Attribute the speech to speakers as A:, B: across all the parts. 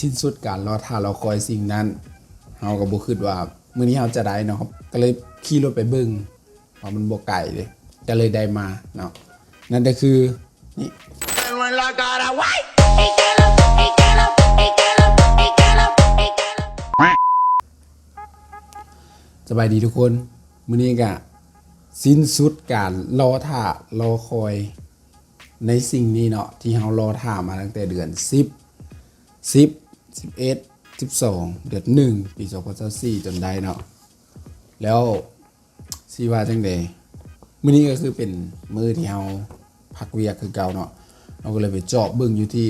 A: สิ้นสุดการรอท่ารอคอยสิ่งนั้นเฮาก็บ่คิดว่ามื้อนี้เฮาจะได้เนาะก็เลยขี่รถไปเบิ่งเพราะมันบ่ไกลเลยก็เลยได้มาเนาะนั่นก็คือนี่สบายดีทุกคนมื้อนี้ก็สิ้นสุดการรอท่ารอคอยในสิ่งนี้เนาะที่เฮารอท่ามาตั้งแต่เดือน 10 10 11 12 เดือน1ปี2024จนได้เนาะแล้วสิว่าจังไดมื้อนี้ก็คือเป็นมื้อที่เฮาพักเวียกคือเก่าเนาะเราก็เลยไปเจาะเบิ่งอยู่ที่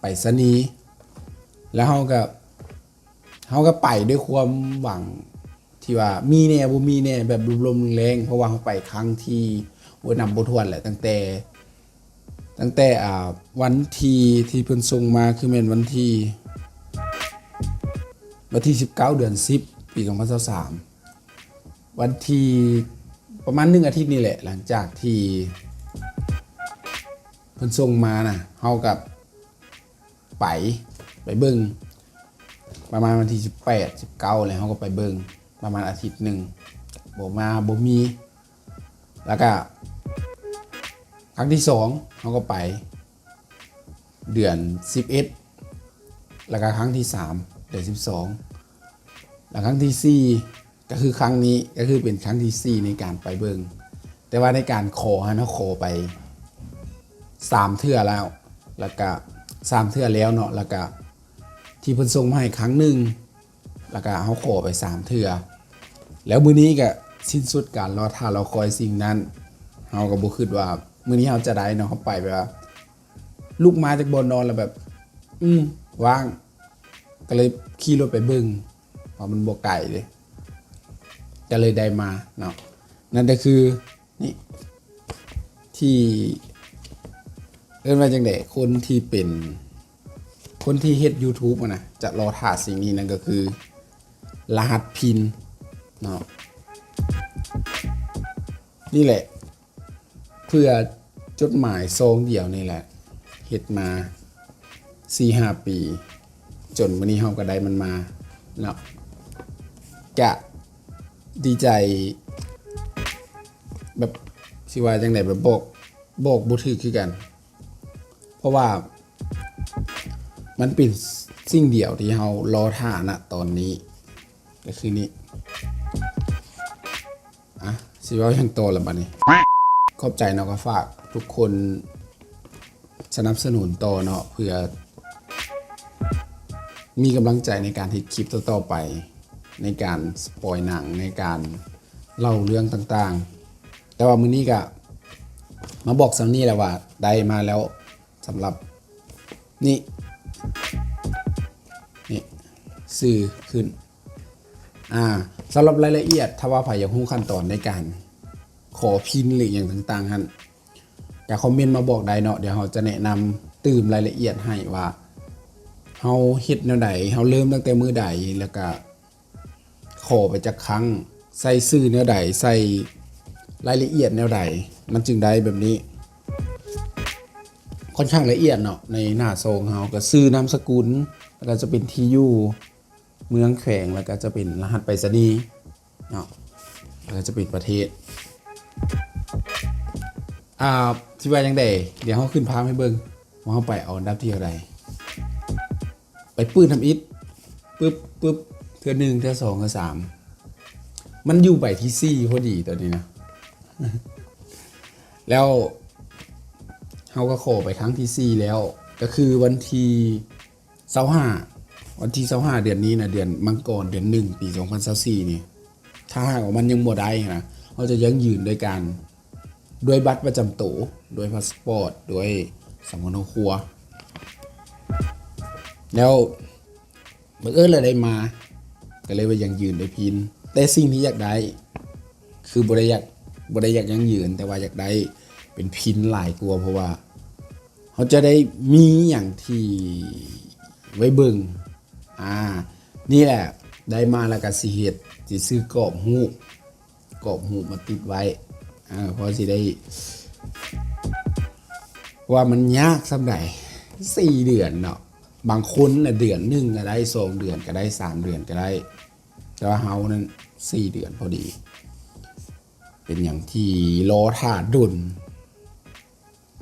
A: ไปรษณีแล้วเฮาก็เขาก็ไปด้วยความหวังที่ว่ามีแน่บ่มีแน่แบบลมๆแรงเพราะว่าเขาไปครั้งที่โอ้ยนำบ่ทวนแหละตั้งแต่ ตั้งแต่วันที่ที่เพิ่นส่งมาคือแม่นวันที่วันที่ 19 เดือน 10 ปี 2023 วันที่ประมาณ1อาทิตย์นี่แหละ หลังจากที่เพิ่นส่งมาน่ะเฮากับไปไปเบิ่งประมาณวันที่ 18 19เลยเขาก็ไปเบิงประมาณอาทิตย์หนึ่งบอกมาบ่มี แล้วก็ ครั้งที่สองเขาก็ไป เดือน 11 แล้วก็ครั้งที่ 3 เดือน 12 แล้วครั้งที่ 4 ก็คือครั้งนี้ก็คือเป็นครั้งที่ 4 ในการไปเบิงแต่ว่าในการขอฮะนะขอไป 3 เทื่อแล้ว แล้วก็ 3 เทื่อแล้วเนาะแล้วก็ที่เพิ่นส่งมาให้ครั้งหนึ่งแล้วก็เขาขอไปสามเทื่อแล้วมื้อนี้ก็สิ้นสุดการรอท่ารอคอยสิ่งนั้นเฮาก็บ่คิดว่า มื้อนี้เฮาจะได้เนาะเขาไปแบบว่าลุกมาจากบนนอนแล้วแบบ อืมว่าง ก็เลยขี่รถไปเบิ่งพรามันบ่ไกลเลยก็เลยได้มาเนาะนั่นก็คือนี่ที่เอิ้นว่าจังได๋คนที่เป็นคนที่เฮ็ด YouTube นะจะรอถ่าสิ่งนี้นั่นก็คือ รหัสพินเนาะนี่แหละ เพื่อจดหมายซองเดียวนี่แหละเฮ็ดมา4-5ปี จนวันนี้เฮาก็ได้มันมาเนาะกะดีใจ แบบสิว่าจังไดแบบบอกบอกบ่ถูกคือกัน เพราะว่ามันเป็นสิ่งเดียวที่เรารอท่านะตอนนี้ ก็คือนี่อะสิว่ายังโตแล้วบัดนี้ ขอบใจเนาะก็ฝากทุกคนสนับสนุนต่อเนาะเพื่อ มีกำลังใจในการทำคลิปต่อๆไป ในการสปอยหนังในการเล่าเรื่องต่างๆ แต่ว่ามือนี้ก็มาบอกสำนี่แหละว่าได้มาแล้วสำหรับนี่นี่สื่อขึ้นอ่าสำหรับรายละเอียดถ้าว่าใครอยากรู้ขั้นตอนในการ ขอพินหรืออย่างต่างๆฮันอยากคอมเมนต์มาบอกได้เนาะเดี๋ยวเราจะแนะนำตื่มรายละเอียดให้ว่าเฮาเฮ็ดแนวใดเฮาเริ่มตั้งแต่มือใดแล้วก็ขอไปจากครั้งใส่ชื่อแนวใดใส่รายละเอียดแนวใดมันจึงได้แบบนี้ ค่อนข้างละเอียดเนาะในหน้าซองเฮาก็ซื้อนามสกุลแล้วก็จะเป็นที่อยู่เมืองแขวงแล้วก็จะเป็นรหัสไปรษณีย์เนาะแล้วก็จะเป็นประเทศ อ่าที่ว่าจังไดเดี๋ยวเฮาขึ้นพาให้เบิ่งว่าเฮาไปเอาดับที่เท่าใดไปปื้นทำอิฐปึ๊บปึ๊บเทือหนึ่งเทือสองเทือสามมันอยู่ใบที่สี่พอดีตอนนี้นะ แล้วเขาก็ขอไปครั้งที่สี่แล้ว ก็คือวันที่เสาห้าวันที่เสาห้าเดือนนี้นะเดือนมังกรเดือนหนึ่งปีสองพันสี่นี่ถ้าหากว่ามันยังบ่ได้นะเขาจะยังยืนโดยการ ด้วยบัตรประจำตัวด้วยพาสปอร์ตด้วยสำเนาครัว แล้วบังเอิญเลยได้มา ก็เลยว่ายังยืนโดยพิน แต่สิ่งที่อยากได้ คือบริอยากบริอยากยังยืน แต่ว่าอยากได้เป็นพินหลายกลัวเพราะว่าเขาจะได้มีอย่างที่ไว้เบิงอ่า นี่แหละ ได้มาแล้วก็สิเฮ็ดสิซื้อกรอบหูกรอบหูมาติดไว้ อ่าเพราะสิได้ ว่ามันยากสำใดสี่เดือนเนาะบางคนน่ะเดือนหนึ่งก็ได้สองเดือนก็ได้สามเดือนก็ได้ แต่ว่าเฮานั้นสี่เดือนพอดี เป็นอย่างที่รอท่าดุน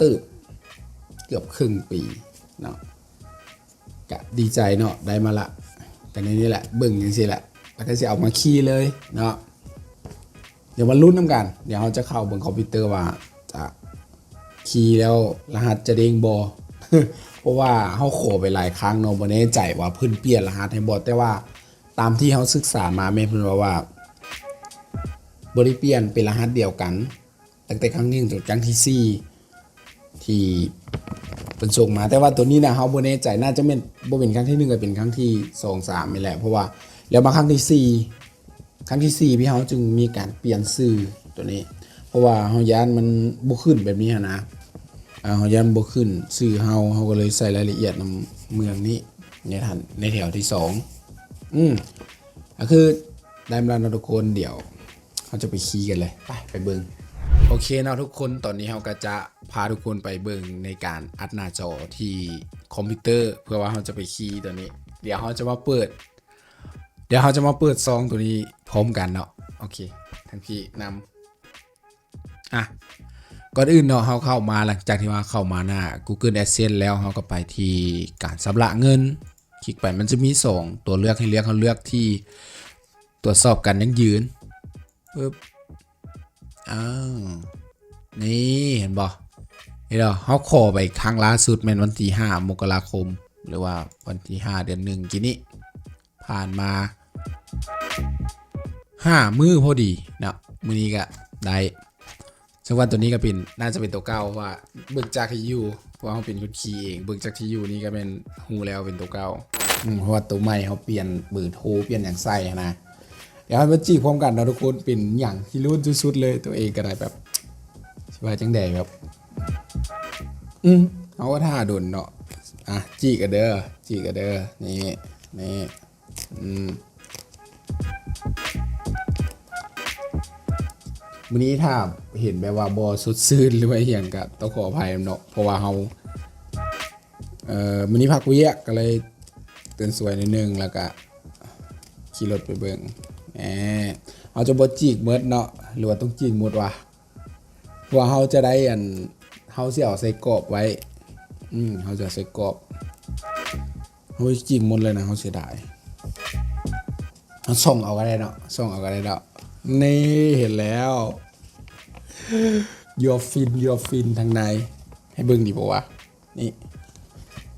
A: ตืบเกือบครึ่งปีเนาะกะดีใจเนาะได้มาละแต่ในนี้แหละเบิ่งอย่างสิแหละแล้วก็จะเอามาขี่เลยเนาะ เดี๋ยวมาลุ้นน้ำกัน เดี๋ยวเราจะเข้าเบิ่งคอมพิวเตอร์ว่าจะขี่แล้วรหัสจะเด้งบอเพราะว่าเขาโขไปหลายครั้งเนาะบ่แน่ใจว่าเพิ่นเปลี่ยนรหัสให้บ่แต่ว่าตามที่เขาศึกษามาแม่เพิ่นว่าว่าบริเปลี่ยนเป็นรหัสเดียวกัน ตั้งแต่ครั้งหนึ่งจนครั้งที่สี่ที่เป็นส่งมา แต่ว่าตัวนี้นะเขาบ่แน่ใจน่าจะเป็นบ่เป็นครั้งที่หนึ่งก็เป็นครั้งที่สองสามนี่แหละเพราะว่าแล้วมาครั้งที่สี่ ครั้งที่สี่พี่เขาจึงมีการเปลี่ยนชื่อตัวนี้ เพราะว่าเฮายานมันบ่ขึ้นแบบนี้นะอ่าเฮายานบ่ขึ้นชื่อเฮาเฮาก็เลยใส่รายละเอียดนเมืองนี้ในทันในแถวที่สองอืมก็คือได้มาแล้วทุกคนเดี๋ยวเขาจะไปขี่กันเลย ไปไปเบิงโอเคนะทุกคนตอนนี้เราก็จะพาทุกคนไปเบิงในการอัดหน้าจอที่คอมพิวเตอร์เพื่อว่าเราจะไปขี่ตัวนี้ เดี๋ยวเราจะมาเปิด เดี๋ยวเราจะมาเปิดซองตัวนี้ พร้อมกันเนาะโอเคทั้งพี่นำอะก่อนอื่นเนาะเราเข้ามาหลังจากที่ว่าเข้ามาหน้า Google Adsense แล้วเราก็ไปที่การชำระเงิน คลิกไปมันจะมีสองตัวเลือกให้เลือกเขาเลือกที่ตรวจสอบการยั่งยืนปึ๊บอ้าวนี่เห็นบ่นี่เราเขาขอไปครั้งล่าสุดแม่นวันที่ห้ามกราคม หรือว่าวันที่ห้าเดือนหนึ่งกี่นี้ผ่านมา ห้ามือพอดีเนาะมือนี้ก็ได้ซึ่งวันตัวนี้ก็เป็นน่าจะเป็นตัวเก้าว่าเบิกจากที่อยู่เพราะว่าเขาเป็นคนขี่เองเบิกจากที่อยู่นี่ก็เป็นฮูแล้วเป็นตัวเก้าเพราะว่าตัวใหม่เขาเปลี่ยนเบอร์โทรเปลี่ยนอย่างไส้นะเดี๋ยวให้มาจีพร้อมกันนะทุกคนเป็นอย่างที่รุ่นสุดๆเลยตัวเองก็ได้แบบสบายจังแดแบบอืมเอาว่าท่าโดนเนาะอะจีกันเด้อจีกันเด้อนี่นี่อืม วันนี้ถ้าเห็นแบบว่าบอสุดซื่นหรือว่าอหย่างก็ต้องขออภัยเนาะเพราะว่าเฮาเอ่อวันนี้พักเวียกก็เลยตื่นสวยนิดนึงแล้วก็ขี่รถไปเบิ่งแหมเอาจะบ่จีกเมิดเนาะหรือว่าต้องจีกหมดวะเพราะว่าเขาจะได้อันเขาสิเอาใส่กรอบไว้อืมเขาจะใส่กรอบเขาจีกหมดเลยนะเขาเสียดายเขาส่งเอาก็ได้เนาะส่งเอาก็ได้เนาะ นี่เห็นแล้วยัวฟินยัวฟินทางใน ให้เบิ่งดีป่าวะนี่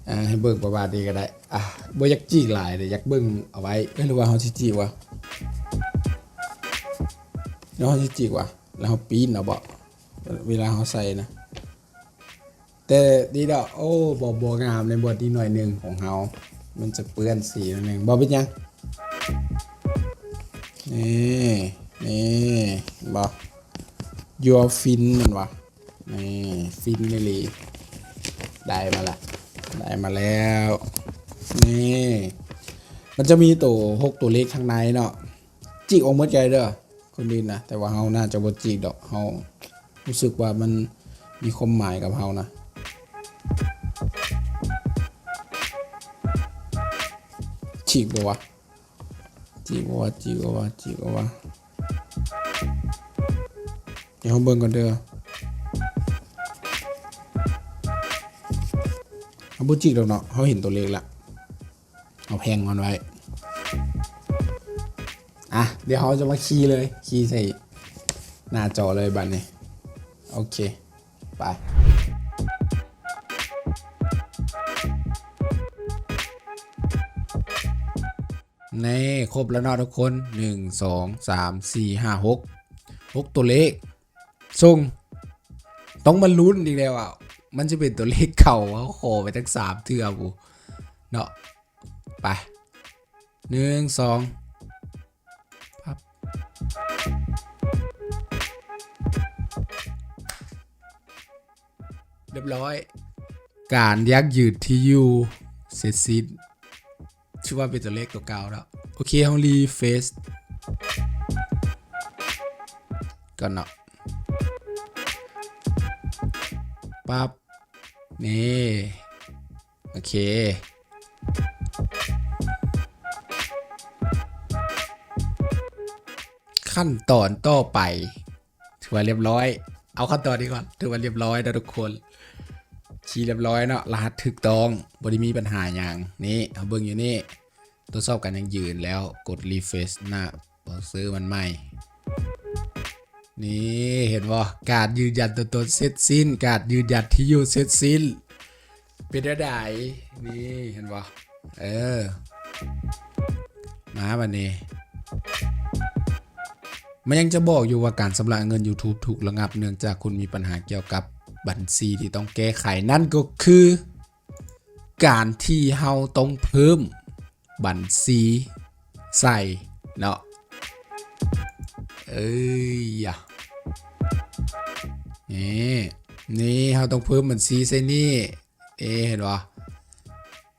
A: อ่าให้เบิ่งประมาณนี้ก็ได้อะบ่อยากจีกหลายเลยอยากเบิ่งเอาไว้เอ้ยหรือว่าเฮาสิจีกวะแล้วเฮาสิจีกวะแล้วเฮาปีนเอาบ่เวลาเฮาใส่นะ แต่ดีดอกโอ้บ่บ่งามในบทนี้หน่อยหนึงของเฮามันจะเปื้อนสีหนิดนึงบ่เป็นหยังนี่ นี่เห็นบ่ your fin มันวะนี่ฟินนี่ลีได้มาละได้มาแล้ว นี่ มันจะมีตัวหกตัวเล็กข้างในเนาะจิกออกมดใจเด้อคนดินนะแต่ว่าเฮาน่าจะบ่จิกดอกเฮารู้สึกว่ามันมีความหมายกับเฮานะจิกบ่วะจิกบ่วะจิกบ่วะจิกบ่วะ ดี๋ยวเฮาเบิ่งก่อนเด้อเอาบุจิกดอกเนาะเขาเห็นตัวเลขละเอาแพงมันไว้ อะ เดี๋ยวเขาจะมาคีย์เลย คีย์ใส่หน้าจอเลยบัดนี้ โอเค ไปนี่ครบแล้วเนาะทุกคนหนึ่งสองสามสี่ห้าหกหกตัวเลข ส่งต้องมาลุ้นอีกแล้วอะ มันจะเป็นตัวเลขเก่าเขาขอไปทั้งสามเทือบูเนาะไปหนึ่งสองพับเรียบร้อย การยักยืดที่อยู่เสร็จสิ้นชื่อว่าเป็นตัวเลขตัวเก่าแล้ว โอเคเฮารีเฟซก่อนเนาะ ปั๊บนี่โอเคขั้นตอนต่อไป ถือว่าเรียบร้อย เอาขั้นตอนนี้ก่อน ถือว่าเรียบร้อยนะทุกคน ชี้เรียบร้อยเนาะ รหัสถึกต้องบริมีปัญหาอย่างนี้เอาเบิ้งอยู่นี่ ตัวจสอบกันยังยืนแล้ว กดรีเฟซหน้าซื้อมันใหม่ นี่เห็นว่าการยืนยันตัวตนเสร็จสิ้น การยืนยันที่อยู่เสร็จสิ้น เป็นได้ไดนี่เห็นว่าเออ มาวันนี้ มันยังจะบอกอยู่ว่าการชำระเงิน YouTube ถูกระงับเนื่องจากคุณมีปัญหาเกี่ยวกับบัญชีที่ต้องแก้ไขนั่นก็คือ การที่เฮาต้องเพิ่มบัญชีใส่เนาะเอ้ยอะ นี่นี่เฮาต้องเพิ่มบัญชีใส่นี่เอเห็นปะ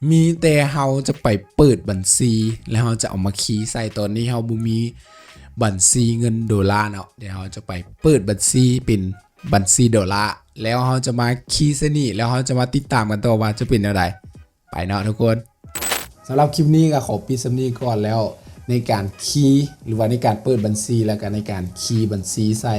A: มีแต่เฮาจะไปเปิดบัญชี แล้วเฮาจะเอามาคีย์ใส่ตอนนี้เฮาบ่มีบัญชีเงินดอลลาร์เนาะเดี๋ยวเราจะไปเปิดบัญชีเป็นบัญชีดอลลาร์แล้วเราจะมาคีย์เสนี่แล้วเราจะมาติดตามกันต่อว่าจะเป็นอะไรไปเนาะทุกคนสำหรับคลิปนี้ก็ขอปิดสำนีก่อนแล้วในการคีย์หรือว่าในการเปิดบัญชีแล้วก็ในการคีย์บัญชีใส่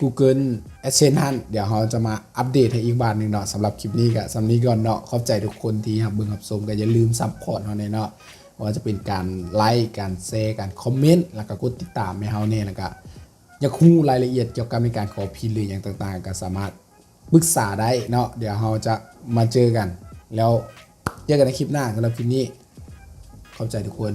A: Google Adsense ฮันเดี๋ยวเราจะมาอัปเดตให้อีกบานหนึ่งเนาะสำหรับคลิปนี้ก็สำนี้ก่อนเนาะขอบใจทุกคนที่รับเบิ่งรับชมก็อย่าลืมซัพพอร์ตเราในเนาะว่าจะเป็นการไลค์การแชร์การคอมเมนต์แล้วก็กดติดตามให้เฮาเนี่ยแล้วก็อยากรู้รายละเอียดเกี่ยวกับในการขอพินหรืออย่างต่างๆ ก็สามารถปรึกษาได้เนาะเดี๋ยวเราจะมาเจอกัน แล้วเจอกันในคลิปหน้าสำหรับคลิปนี้ขอบใจทุกคน